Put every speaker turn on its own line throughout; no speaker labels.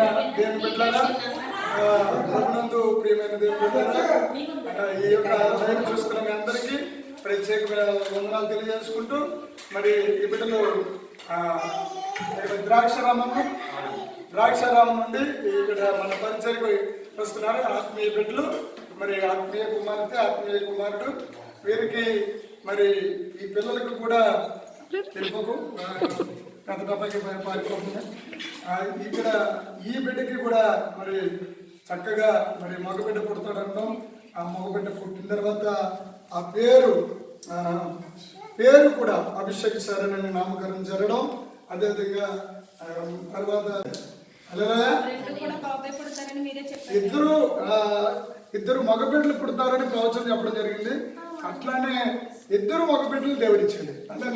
ప్రియమైన దేవుని ఆ, ప్రభునందు ప్రియమైన దేవుని ఆ, ఈ యొక్క లైవ్ చూస్తున్న మీ అందరికీ ప్రత్యేకమైన వందనాలు తెలియజేసుకుంటూ మరి ఈ బిడ్డలు ద్రాక్షారామము ద్రాక్షారామం నుండి ఇక్కడ మన పరిచయకు వస్తున్నారు. ఆత్మీయ బిడ్డలు మరి ఆత్మీయ కుమార్తె ఆత్మీయ కుమారుడు. వీరికి మరి ఈ పిల్లలకు కూడా తెలుపుకు పెద్ద డబ్బాకి ఇక్కడ ఈ బిడ్డకి కూడా మరి చక్కగా మరి మగబిడ్డ పుడతాడంటాం. ఆ మగబిడ్డ పుట్టిన తర్వాత ఆ పేరు ఆ, పేరు కూడా అభిషేక్ సరణ్ అని నామకరణం జరగడం. అదేవిధంగా తర్వాత ఇద్దరు ఇద్దరు మగబిడ్డలు పుడతారని ప్రవచనం చెప్పడం జరిగింది. అట్లానే ఇద్దరు ఒక బిడ్డలు మగబిడ్డలు ఇచ్చాడు అంటే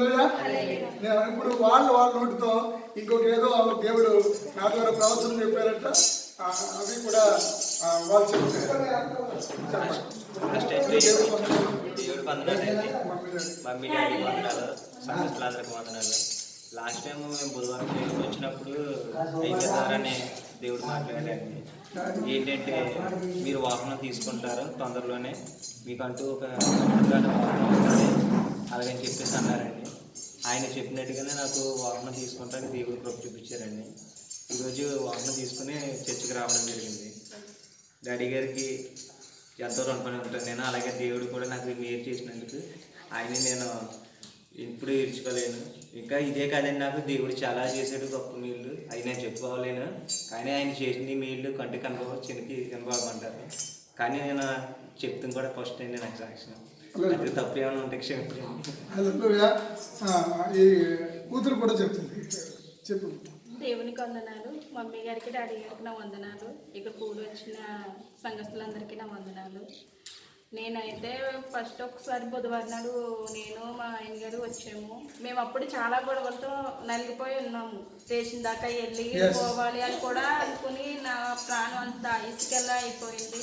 నేను ఇప్పుడు వాళ్ళు వాళ్ళ నోటితో ఇంకొక ఏదో దేవుడు నా ద్వారా ప్రవచనం చెప్పారంట. అవి కూడా వాళ్ళు చెప్తారు
మమ్మీ డాడీ లాస్ట్ టైం మేము బుధవారం దేవుడికి వచ్చినప్పుడు అయితే ద్వారానే దేవుడు మాట్లాడాడండి. ఏంటంటే మీరు వాహనం తీసుకుంటారు తొందరలోనే మీకంటూ ఒక వాహనం వస్తుంది అలాగని చెప్పేసి అన్నారండి. ఆయన చెప్పినట్టుగానే నాకు వాహనం తీసుకుంటానికి దేవుడు కృప చూపించారండి. ఈరోజు వాహనం తీసుకుని చర్చికి రావడం జరిగింది. డాడీ గారికి ఎంతో రుణపడి ఉంటాను. నేను అలాగే దేవుడు కూడా నాకు మీరు చేసినందుకు ఆయన నేను ఎప్పుడూ ఇర్చుకోలేను ఇంకా ఇదే కాదండి నాకు దేవుడు చాలా చేశాడు గొప్ప మేళ్ళు. అవి నేను చెప్పుకోలేను కానీ ఆయన చేసిన మేళ్ళు కంటి కనుక చిన్నకి కనబాగమంటారు కానీ నేను చెప్తాను కూడా ఫస్ట్ అండి నాకు సాక్ష్యం అది తప్పు ఏమైనా ఉంటే క్షమించండి.
హల్లెలూయా. ఆ, ఈ కూతురు కూడా చెప్తుంది. చెప్పు.
దేవునికి వందనాలు. మమ్మీ గారికి డాడీ గారికి నా వందనాలు. ఇక్కడ కూడి వచ్చిన సంఘస్థులందరికీ నా వందనాలు. నేనైతే ఫస్ట్ ఒకసారి బుధవారం నాడు నేను మా ఆయన గారు వచ్చాము. మేము అప్పుడు చాలా గొడవలతో నలిగిపోయి ఉన్నాము స్టేషన్ దాకా వెళ్ళి. పోవాలి అని కూడా అనుకుని నా ప్రాణం అంతా ఇసుకెళ్ళ అయిపోయింది.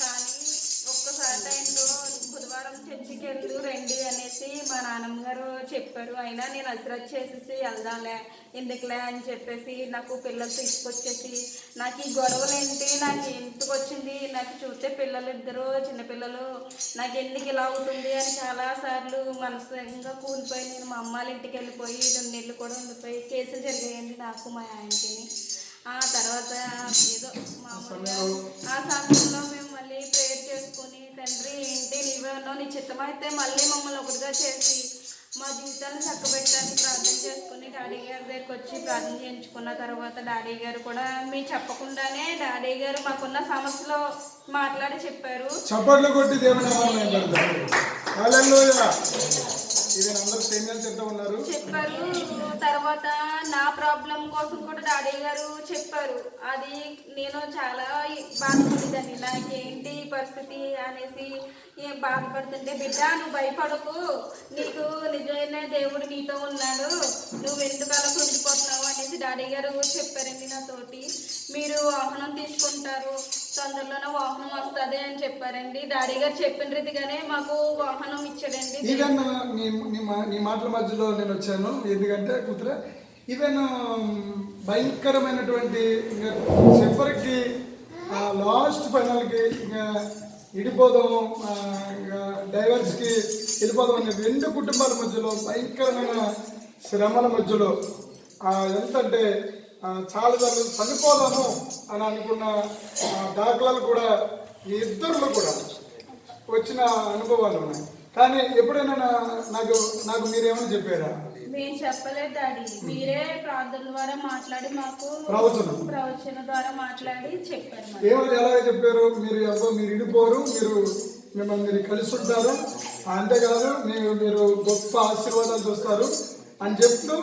కానీ ఒక్కసారి టైంలో శుక్రవారం చర్చికి వెళ్ళు రండి అనేసి మా నాన్నమ్మ గారు చెప్పారు. అయినా నేను అసరత్ చేసేసి వెళ్దాంలే ఎందుకులే అని చెప్పేసి నాకు పిల్లలు తీసుకొచ్చేసి నాకు ఈ గొడవలు ఏంటి నాకు ఎందుకు వచ్చింది? నాకు చూస్తే పిల్లలు ఇద్దరు చిన్నపిల్లలు నాకు ఎందుకు ఇలా అవుతుంది అని చాలా సార్లు మనసుగా కూలిపోయి నేను మా అమ్మాళ్ళ ఇంటికి వెళ్ళిపోయి రెండు నెలలు కూడా ఉండిపోయి కేసులు జరిగాయండి నాకు మా ఆయనకి. ఆ తర్వాత ఏదో మామూలుగా ఆ సమయంలో మేము మళ్ళీ ప్రేయర్ చేసుకొని తండ్రి ఏంటి నీవే ఉన్నావు? నీ చిత్తమైతే మళ్ళీ మమ్మల్ని ఒకటిగా చేసి మా జీవితాన్ని చక్కబెట్టడానికి ప్రార్థన చేసుకుని డాడీ గారి దగ్గరికి వచ్చి ప్రార్థన చేయించుకున్న తర్వాత డాడీ గారు కూడా మీ చెప్పకుండానే డాడీ గారు మాకున్న సమస్యలో మాట్లాడి చెప్పారు.
చప్పట్లు కొట్టి దేవుని
చెప్పారు. తర్వాత ప్రాబ్లం కోసం కూడా డాడీ గారు చెప్పారు. అది నేను చాలా బాధపడేదాన్ని. నాకేంటి ఏంటి పరిస్థితి అనేసి ఏం బాధపడుతుంటే బిడ్డ నువ్వు భయపడకు. నీకు నిజమైన దేవుడు నీతో ఉన్నాడు. నువ్వు ఎందుకలా అలా కృంగిపోతున్నావు? అనేసి డాడీ గారు చెప్పారండి నాతోటి. మీరు వాహనం తీసుకుంటారు. తొందరలోనే వాహనం వస్తుంది అని చెప్పారండి. డాడీ గారు చెప్పిన రీతిగానే మాకు వాహనం ఇచ్చాడండి
నీ మాటల మధ్యలో నేను వచ్చాను. ఎందుకంటే కూతురే ఈవెన్ భయంకరమైనటువంటి ఇంకా చివరికి లాస్ట్ ఫైనల్కి ఇంకా ఇడిపోదాము ఇంకా డైవర్స్కి వెళ్ళిపోదాం అనే రెండు కుటుంబాల మధ్యలో భయంకరమైన శ్రమల మధ్యలో ఎంతంటే చాలా సార్లు చనిపోదాము అని అనుకున్న దాఖలాలు కూడా ఈ ఇద్దరులో కూడా వచ్చిన అనుభవాలు ఉన్నాయి. కానీ ఎప్పుడైనా నాకు నాకు మీరేమని చెప్పారా?
మేము చెప్పలేదు డాడీ. మీరే ప్రార్థన ద్వారా మాట్లాడి మాకు
ప్రవచనం.
ప్రవచన ద్వారా మాట్లాడి చెప్పారు.
ఏమని ఎలాగ చెప్పారు? మీరు అబ్బో మీరు ఇడిపోరు మీరు మిమ్మల్ని మీరు కలిసి ఉంటారు. అంతేకాదు మీరు మీరు గొప్ప ఆశీర్వాదాలు చూస్తారు. అని చెప్తూ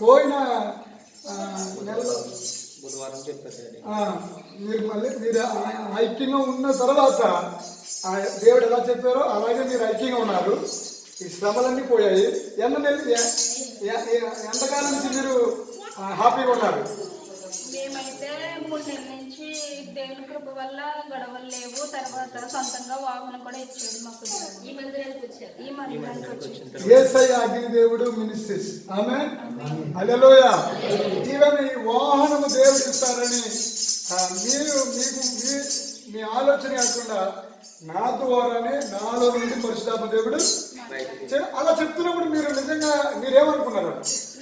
పోయిన నెలలో
బుధవారం
మీరు మళ్ళీ మీరు ఐక్యంగా ఉన్న తర్వాత ఆ దేవుడు ఎలా చెప్పారో అలాగే మీరు ఐక్యంగా ఉన్నారు. ఈ శ్రమలన్నీ పోయాయి. ఎన్న నెల ఎ- ఎ- ఎ- ఎంతకాలం నుంచి మీరు హ్యాపీగా ఉన్నారు?
మేమైతే మూడు నెలల నుంచి దేవుని కృప వల్ల గొడవలు లేవు. తర్వాత సొంతంగా వాహనం కూడా ఇచ్చాడు మాకు ఈ మందిరానికి వచ్చారు. ఈ మందిరానికి వచ్చారు
ఏసై అగ్ని దేవుడు మినిస్ట్రీస్. ఆమె అలలోయ ఈవెన్ ఈ వాహనము దేవుడు ఇస్తారని మీరు మీకు మీ మీ ఆలోచన కాకుండా నా ద్వారానే నాలో నుండి పరిశుధాత్మ దేవుడు అలా చెప్తున్నప్పుడు మీరు నిజంగా మీరేమనుకున్నారు?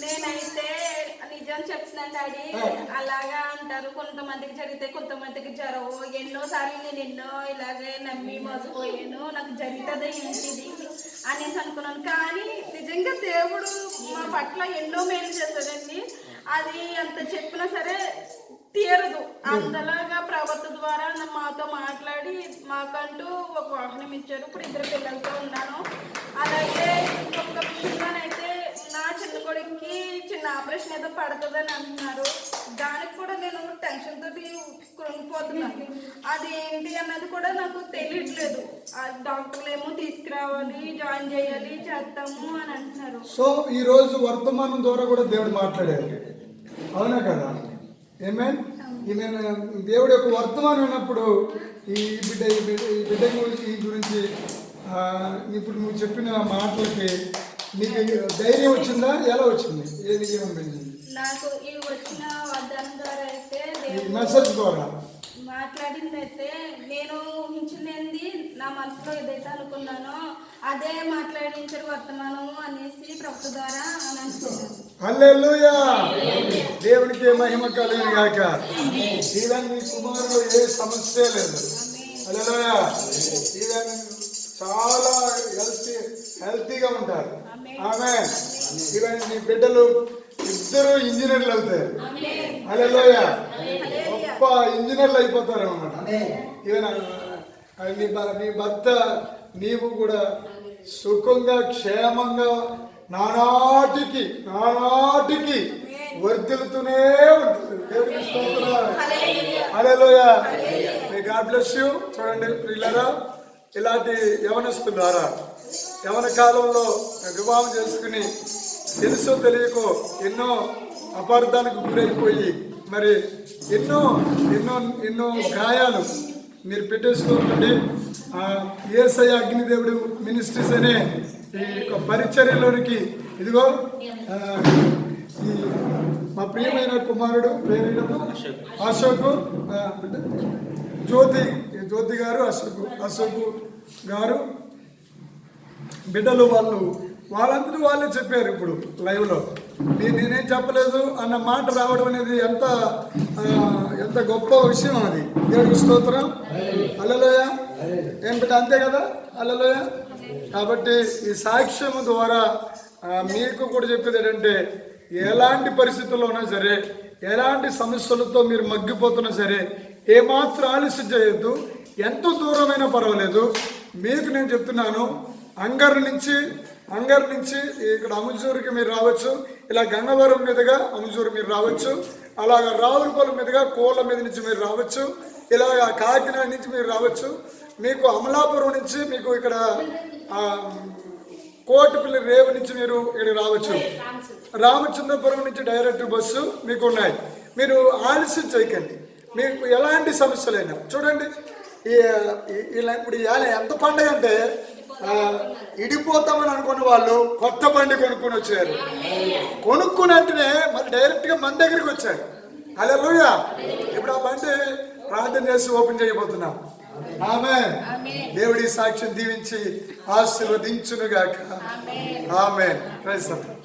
నేనైతే నిజం చెప్తున్నాను డాడీ. అలాగా అంటారు. కొంతమందికి జరిగితే కొంతమందికి జరగవు. ఎన్నో సార్లు నేను ఎన్నో ఇలాగే నమ్మి మోసపోయాను. నాకు జరుగుతుంది ఏంటిది అనేసి అనుకున్నాను. కానీ నిజంగా దేవుడు మా పట్ల ఎన్నో మేలు చేస్తాడండి. అది అంత చెప్పినా సరే తీరదు. అంతలాగా ప్రవర్త ద్వారా మాతో మాట్లాడి మాకంటూ ఒక వాహనం ఇచ్చారు. ఇప్పుడు ఇద్దరు పిల్లలతో ఉన్నాను. అలాగే ఇంకొక విషయంలోనైతే నా చిన్న కొడుక్కి చిన్న ఆపరేషన్ ఏదో పడుతుందని అంటున్నారు. దానికి కూడా నేను టెన్షన్ తోటి కృంగిపోతున్నాను. అది ఏంటి అన్నది కూడా నాకు తెలియట్లేదు ఆ డాక్టర్లు ఏమో తీసుకురావాలి జాయిన్ చేయాలి చేస్తాము అని అంటున్నారు.
సో ఈ రోజు వర్తమానం ద్వారా కూడా దేవుడు మాట్లాడారు అవునా కదా? ఏమే ఈమె దేవుడు యొక్క వర్తమానం విన్నప్పుడు ఈ బిడ్డ ఈ బిడ్డ ఈ బిడ్డ గురించి ఈ గురించి ఇప్పుడు నువ్వు చెప్పిన మాటలకి నీకు ధైర్యం వచ్చిందా? ఎలా వచ్చింది? ఏది ఏమనిపించింది?
నాకు ఈ వచ్చిన వాగ్దానం ద్వారా అయితే
మెసేజ్ ద్వారా.
మాట్లాడింది అయితే నేను ఊహించింది నా మనసులో ఏదైతే అనుకున్నానో అదే మాట్లాడించారు వర్తమానము అనేసి ప్రభుత్వ ద్వారా అని అనుకున్నాను
దేవునికి మహిమ కలిగిన గాక. ఈవెన్ మీ కుమారుడు ఏ సమస్య లేదు. హల్లెలూయా. ఈవెన్ చాలా హెల్తీ హెల్తీగా ఉంటారు. ఆమె ఈవెన్ మీ బిడ్డలు ఇద్దరు ఇంజనీర్లు అవుతారు. అలెలోయ గొప్ప ఇంజనీర్లు అయిపోతారు అన్నమాట. ఈవెన్ నీ నీ భర్త నీవు కూడా సుఖంగా క్షేమంగా నానాటికి నానాటికి వర్ధిల్లుతూనే ఉంటుంది. దేవుడికి స్తోత్రాలు. Hallelujah. May God bless you చూడండి పిల్లరా ఇలాంటి యవనస్తులారా యవన కాలంలో వివాహం చేసుకుని తెలుసో తెలియకో ఎన్నో అపార్థానికి గురైపోయి మరి ఎన్నో ఎన్నో ఎన్నో గాయాలు మీరు పెట్టేసుకోకండి. ఆ, ఏసఐ అగ్నిదేవుడు మినిస్ట్రీస్ అనే ఈ యొక్క పరిచర్యలోనికి ఇదిగో మా ప్రియమైన కుమారుడు పేరు అశోక్. జ్యోతి. జ్యోతి గారు అశోక్ అశోక్ గారు బిడ్డలు వాళ్ళు. వాళ్ళందరూ వాళ్ళే చెప్పారు ఇప్పుడు లైవ్లో. నేను నేనేం చెప్పలేదు అన్న మాట రావడం అనేది ఎంత ఎంత గొప్ప విషయం అది. దేవుడికి స్తోత్రం. అల్లలోయ ఏం బిడ్డ అంతే కదా? అల్లలోయ కాబట్టి ఈ సాక్ష్యం ద్వారా మీకు కూడా చెప్పేది ఏంటంటే ఎలాంటి పరిస్థితుల్లోనైనా సరే ఎలాంటి సమస్యలతో మీరు మగ్గిపోతున్నా సరే ఏమాత్రం ఆలస్యం చేయొద్దు. ఎంత దూరమైనా పర్వాలేదు. మీకు నేను చెప్తున్నాను అంగర్ నుంచి అంగర్ నుంచి ఇక్కడ అముజూరుకి మీరు రావచ్చు. ఇలా గంగవరం మీదుగా అముజూరు మీరు రావచ్చు. అలాగ రావులపల్లి మీదుగా కోళ్ళ మీద నుంచి మీరు రావచ్చు. ఇలాగ కాకినాడ నుంచి మీరు రావచ్చు. మీకు అమలాపురం నుంచి మీకు ఇక్కడ కోటిపల్లి రేవు నుంచి మీరు ఇక్కడ రావచ్చు. రామచంద్రపురం నుంచి డైరెక్ట్ బస్సు మీకు ఉన్నాయి మీరు ఆలస్యం చేయకండి. మీకు ఎలాంటి సమస్యలైనా. చూడండి ఇలా ఇప్పుడు ఎంత పండగ అంటే ఇడిపోతామని అనుకున్న వాళ్ళు కొత్త బండి కొనుక్కొని వచ్చారు. కొనుక్కుని వెంటనే మరి డైరెక్ట్గా మన దగ్గరికి వచ్చారు. అలా ఇప్పుడు ఆ బండి ప్రార్థన చేసి ఓపెన్ చేయబోతున్నాం. ఆమె. దేవుడి సాక్ష్యం దీవించి ఆశీర్వదించునుగాక. ఆమె. క్రైస్తవం